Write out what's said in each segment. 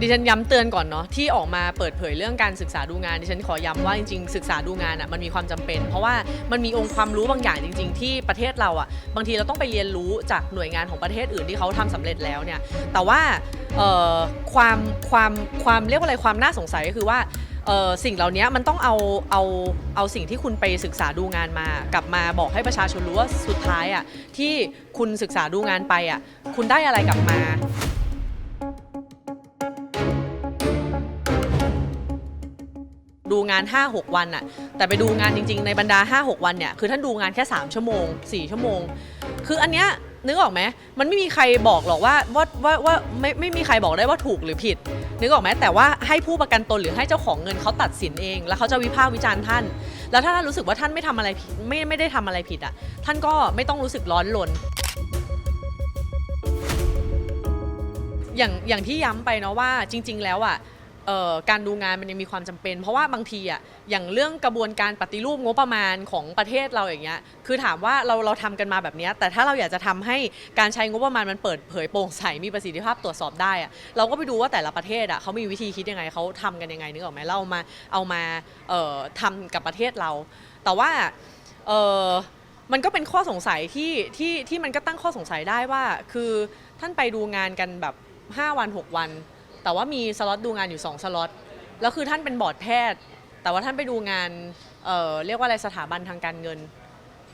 ดิฉันย้ำเตือนก่อนเนาะที่ออกมาเปิดเผยเรื่องการศึกษาดูงานดิฉันขอย้ำว่าจริงๆศึกษาดูงานอะมันมีความจำเป็น เพราะว่ามันมีองค์ความรู้บางอย่างจริง ๆ ที่ประเทศเราอะบางทีเราต้องไปเรียนรู้จากหน่วยงานของประเทศอื่นที่เขาทำสำเร็จแล้วเนี่ยแต่ว่าความความความเรียกว่าอะไรความน่าสงสัยก็คือว่าสิ่งเหล่านี้มันต้องเอาเอาเอาสิ่งที่คุณไปศึกษาดูงานมา กลับมาบอกให้ประชาชนรู้ว่าสุดท้ายอะที่คุณศึกษาดูงานไปอะคุณได้อะไรกลับมา ดูงาน 5-6 วันอะแต่ไปดูงานจริง ๆ ในบรรดา 5-6 วันเนี่ยคือท่านดูงานแค่ 3 ชั่วโมง 4 ชั่วโมง คืออันเนี้ยนึกออกไหมมันไม่มีใครบอกหรอกว่าว่าว่าว่าไม่ไม่มีใครบอกได้ว่าถูกหรือผิด นึกออกไหมแต่ว่าให้ผู้ประกันตนหรือให้เจ้าของเงินเขาตัดสินเอง แล้วเขาจะวิพากษ์วิจารณ์ท่าน แล้วถ้าท่านรู้สึกว่าท่านไม่ทำอะไรผิดไม่ไม่ได้ทำอะไรผิดอะท่านก็ไม่ต้องรู้สึกร้อนรนอย่างอย่างที่ย้ำไปเนาะว่าจริง ๆ แล้วอะ เอ่อการดูงานมันยังมีความจำเป็น เพราะว่าบางทีอะอย่างเรื่องกระบวนการปฏิรูปงบประมาณของประเทศเราอย่างเงี้ยคือถามว่าเราเราทำกันมาแบบเนี้ยแต่ถ้าเราอยากจะทำให้การใช้งบประมาณมันเปิดเผยโปร่งใสมีประสิทธิภาพตรวจสอบได้อะเราก็ไปดูว่าแต่ละประเทศอะเขามีวิธีคิดยังไงเขาทำกันยังไงนึกออกไหมเราเอามาเอามาเอ่อทำกับประเทศเรา แต่ว่าเอ่อ มันก็เป็นข้อสงสัยที่ที่ที่มันก็ตั้งข้อสงสัยได้ว่า คือท่านไปดูงานกันแบบ 5 วัน 6 วัน แต่ว่ามีสล็อตดูงานอยู่ 2 สล็อต แล้วคือท่านเป็นบอร์ดแพทย์ แต่ว่าท่านไปดูงานเเรียกว่าอะไรสถาบันทางการเงิน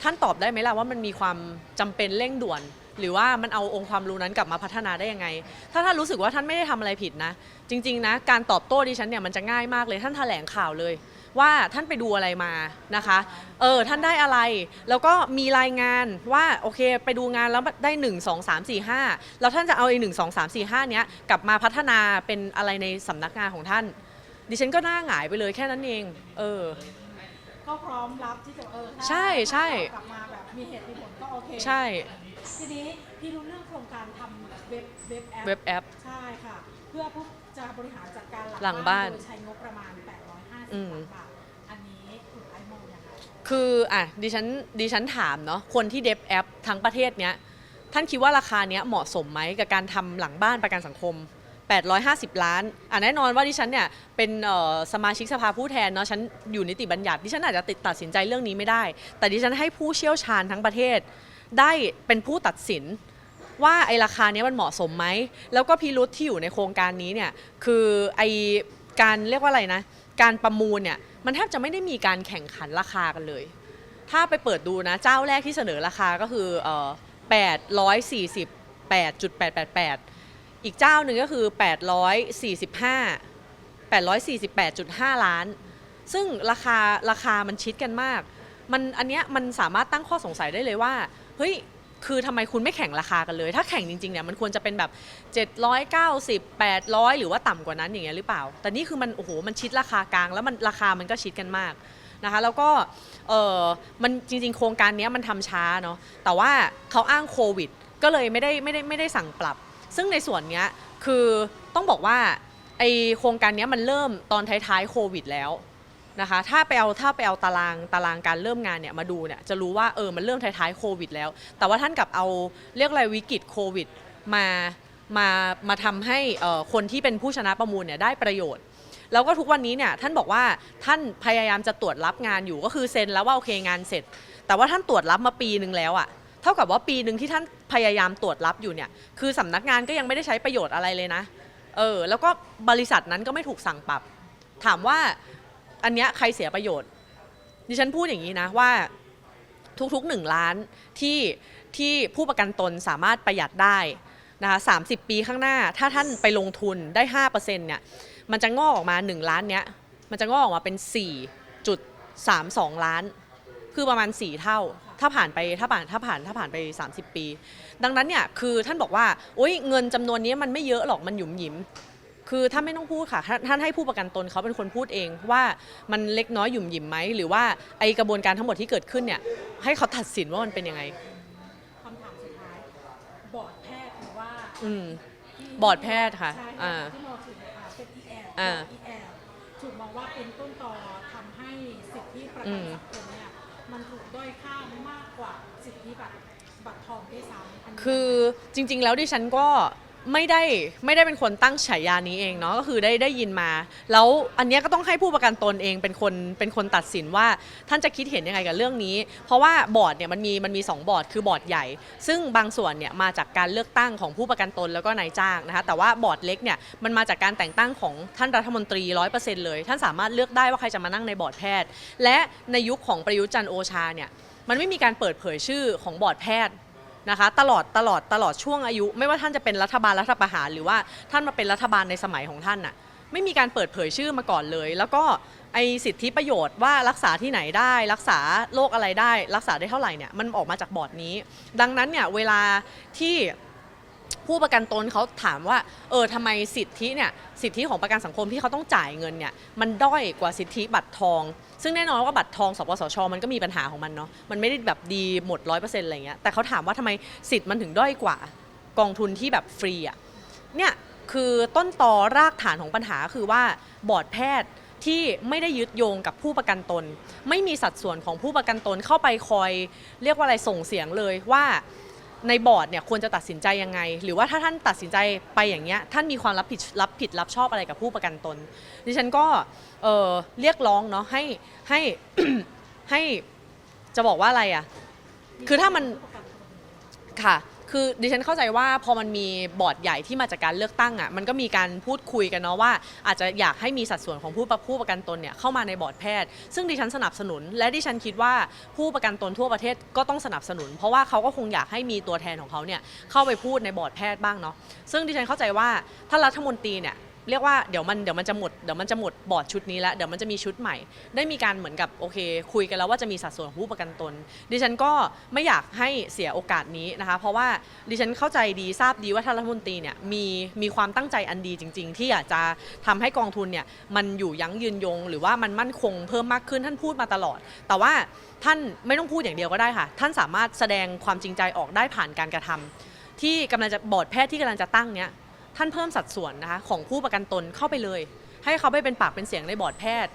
ท่านตอบได้ไหมล่ะว่ามันมีความจำเป็นเร่งด่วน หรือว่ามันเอาองค์ความรู้นั้นกลับมาพัฒนาได้ยังไง ถ้าท่านรู้สึกว่าท่านไม่ได้ทำอะไรผิดนะ จริง ๆ นะ การตอบโต้ดิฉันเนี่ยมันจะง่ายมากเลย ท่านแถลงข่าวเลย ว่าท่านไปดูอะไรมานะคะเออท่านได้อะไร แล้วก็มีรายงานว่าโอเคไปดูงานแล้วได้ 1 2 3 4 5 แล้วท่านจะเอาไอ้หนึ่งสองสามสี่ห้าเนี้ยกลับมาพัฒนาเป็นอะไรในสำนักงานของท่าน ดิฉันก็หน้าหงายไปเลยแค่นั้นเอง เออ ก็พร้อมรับที่จะเออถ้าใช่ใช่ กลับมาแบบมีเหตุมีผลก็โอเคใช่ ทีนี้พี่รู้เรื่องโครงการทำเว็บเว็บแอปเว็บแอป ใช่ค่ะ เพื่อผู้จะบริหารจัดการหลังบ้านโดยใช้งบประมาณ 850 อืมล้านบาทอันนี้คุณไอซ์มองยังไงคืออะดิฉันดิฉันถามเนาะคนที่เดฟแอปทั้งประเทศเนี้ยท่านคิดว่าราคาเนี้ยเหมาะสมไหมกับการทำหลังบ้านประกันสังคม 850 ล้านอะแน่นอนว่าดิฉันเนี่ยเป็นเอ่อสมาชิกสภาผู้แทนเนาะฉันอยู่นิติบัญญัติดิฉันอาจจะติดตัดสินใจเรื่องนี้ไม่ได้ แต่ดิฉันให้ผู้เชี่ยวชาญทั้งประเทศ ได้เป็นผู้ตัดสิน ว่าไอราคาเนี้ยมันเหมาะสมไหม แล้วก็พิรุษที่อยู่ในโครงการนี้เนี่ย คือไอการเรียกว่าอะไรนะ การประมูลเนี่ยมันแทบจะไม่ได้มีการแข่งขันราคากันเลย ถ้าไปเปิดดูนะเจ้าแรกที่เสนอราคาก็คือเอ่อ848.888 อีกเจ้าหนึ่งก็คือ 845 848.5 ล้าน ซึ่งราคาราคามันชิดกันมาก มันอันเนี้ยมันสามารถตั้งข้อสงสัยได้เลยว่า เฮ้ย คือทำไมคุณไม่แข่งราคากันเลย ถ้าแข่งจริงๆเนี่ยมันควรจะเป็นแบบ 790 800 หรือว่าต่ำกว่านั้นอย่างเงี้ยหรือเปล่า แต่นี่คือมันโอ้โหมันชิดราคากลาง แล้วมันราคามันก็ชิดกันมากนะคะแล้วก็เออมันจริงๆ โครงการนี้มันทำช้าเนาะแต่ว่าเขาอ้างโควิด ก็เลยไม่ได้ไม่ได้ไม่ได้สั่งปรับ ซึ่งในส่วนเนี้ยคือต้องบอกว่าไอโครงการนี้มันเริ่มตอนท้ายๆโควิดแล้ว นะคะถ้าไปเอาถ้าไปเอาตารางตารางการเริ่มงานเนี่ยมาดูเนี่ยจะรู้ว่าเออมันเริ่มท้ายๆโควิดแล้ว แต่ว่าท่านกลับเอาเรียกอะไรวิกฤตโควิดมามามาทำให้คนที่เป็นผู้ชนะประมูลเนี่ยได้ประโยชน์แล้วก็ทุกวันนี้เนี่ยท่านบอกว่าท่านพยายามจะตรวจรับงานอยู่ก็คือเซ็นแล้วว่าโอเคงานเสร็จ แต่ว่าท่านตรวจรับมาปีหนึ่งแล้วอะเท่ากับว่าปีหนึ่งที่ท่านพยายามตรวจรับอยู่เนี่ยคือสำนักงานก็ยังไม่ได้ใช้ประโยชน์อะไรเลยนะเออแล้วก็บริษัทนั้นก็ไม่ถูกสั่งปรับ ถามว่า อันเนี้ยใครเสียประโยชน์ ดิฉันพูดอย่างนี้นะว่าทุกๆหนึ่งล้านที่ที่ผู้ประกันตนสามารถประหยัดได้นะคะสาปีข้างหน้า ถ้าท่านไปลงทุนได้ 5%เนี่ย มันจะงอกออกมา 1 ล้านเนี้ย มันจะงอกออกมาเป็น 4.32 ล้าน คือประมาณ 4 เท่า ถ้าผ่านไป ถ้าผ่าน ถ้าผ่าน ถ้าผ่านไป 30 ปี ดังนั้นเนี่ย คือท่านบอกว่า โอ้ยเงินจำนวนนี้มันไม่เยอะหรอก มันหยุมหยิม คือท่านไม่ต้องพูดค่ะท่านท่านให้ผู้ประกันตนเขาเป็นคนพูดเองว่ามันเล็กน้อยหยุ่มหยิมไหมหรือว่าไอกระบวนการทั้งหมดที่เกิดขึ้นเนี่ยให้เขาตัดสินว่ามันเป็นยังไง คำถามสุดท้าย บอร์ดแพทย์หรือว่าอืม ที่บอร์ดแพทย์ค่ะใช่อ่าที่มองถึงอ่าเป็น EL อ่า EL ถูกมองว่าเป็นต้นตอทำให้สิทธิประอืกันมสังคมเนี่ยมันถูกด้อยค่ามากกว่าสิทธิบัตรบัตรทองด้วยซ้ำนนี้คือจริง ๆ แล้วดิฉันก็ ไม่ได้ไม่ได้เป็นคนตั้งฉายานี้เองเนาะก็คือได้ได้ยินมา แล้วอันเนี้ยก็ต้องให้ผู้ประกันตนเองเป็นคนเป็นคนตัดสินว่าท่านจะคิดเห็นยังไงกับเรื่องนี้ เพราะว่าบอร์ดเนี่ยมันมีมันมีสองบอร์ดคือบอร์ดใหญ่ ซึ่งบางส่วนเนี่ยมาจากการเลือกตั้งของผู้ประกันตนแล้วก็นายจ้างนะคะแต่ว่าบอร์ดเล็กเนี่ยมันมาจากการแต่งตั้งของท่านรัฐมนตรีร้อยเปอร์เซ็นต์เลย ท่านสามารถเลือกได้ว่าใครจะมานั่งในบอร์ดแพทย์ และในยุคของประยุทธ์จันทร์โอชาเนี่ยมันไม่มีการเปิดเผยชื่อของบอร์ดแพทย์ นะคะตลอดตลอดตลอดช่วงอายุ ไม่ว่าท่านจะเป็นรัฐบาลรัฐประหาร หรือว่าท่านมาเป็นรัฐบาลในสมัยของท่านน่ะไม่มีการเปิดเผยชื่อมาก่อนเลย แล้วก็ไอสิทธิประโยชน์ว่ารักษาที่ไหนได้ รักษาโรคอะไรได้ รักษาได้เท่าไหร่เนี่ยมันออกมาจากบอร์ดนี้ ดังนั้นเนี่ยเวลาที่ ผู้ประกันตนเขาถามว่า เออทำไมสิทธิเนี่ยสิทธิของประกันสังคมที่เขาต้องจ่ายเงินเนี่ยมันด้อยกว่าสิทธิบัตรทอง ซึ่งแน่นอนว่าบัตรทองสปสช มันก็มีปัญหาของมันเนาะมันไม่ได้แบบดีหมดร้อยเปอร์เซ็นต์อะไรเงี้ยแต่เขาถามว่าทำไมสิทธิ์มันถึงด้อยกว่ากองทุนที่แบบฟรีอะเนี่ยคือต้นตอรากฐานของปัญหาคือว่าบอร์ดแพทย์ที่ไม่ได้ยึดโยงกับผู้ประกันตน ไม่มีสัดส่วนของผู้ประกันตนเข้าไปคอย เรียกว่าอะไรส่งเสียงเลยว่า ในบอร์ดเนี่ยควรจะตัดสินใจยังไง หรือว่าถ้าท่านตัดสินใจไปอย่างเงี้ยท่านมีความรับผิดรับผิดรับชอบอะไรกับผู้ประกันตน ดิฉันก็เอ่อเรียกร้องเนาะให้ให้ ให้จะบอกว่าอะไรอะ คือถ้ามันค่ะ คือดิฉันเข้าใจว่าพอมันมีบอร์ดใหญ่ที่มาจากการเลือกตั้งอะมันก็มีการพูดคุยกันเนาะว่า อาจจะอยากให้มีสัดส่วนของผู้ประผู้ประกันตนเนี่ยเข้ามาในบอร์ดแพทย์ ซึ่งดิฉันสนับสนุน และดิฉันคิดว่าผู้ประกันตนทั่วประเทศก็ต้องสนับสนุน เพราะว่าเขาก็คงอยากให้มีตัวแทนของเขาเนี่ยเข้าไปพูดในบอร์ดแพทย์บ้างเนาะซึ่งดิฉันเข้าใจว่าถ้ารัฐมนตรีเนี่ย เรียกว่าเดี๋ยวมันเดี๋ยวมันจะหมดเดี๋ยวมันจะหมดบอร์ดชุดนี้แล้วเดี๋ยวมันจะมีชุดใหม่ ได้มีการเหมือนกับโอเค คุยกันแล้วว่าจะมีสัดส่วนของผู้ประกันตน ดิฉันก็ไม่อยากให้เสียโอกาสนี้นะคะ เพราะว่าดิฉันเข้าใจดีทราบดีว่าท่านรัฐมนตรีเนี่ยมีมีความตั้งใจอันดีจริง ๆ ที่อยากจะทำให้กองทุนเนี่ยมันอยู่ยั้งยืนยง หรือว่ามันมั่นคงเพิ่มมากขึ้นท่านพูดมาตลอด แต่ว่าท่านไม่ต้องพูดอย่างเดียวก็ได้ค่ะ ท่านสามารถแสดงความจริงใจออกได้ผ่านการกระทำที่กำลังจะบอร์ดแพทย์ที่กำลังจะตั้งเนี้ย ท่านเพิ่มสัดส่วนนะคะของผู้ประกันตนเข้าไปเลย ให้เขาไปเป็นปากเป็นเสียงในบอร์ดแพทย์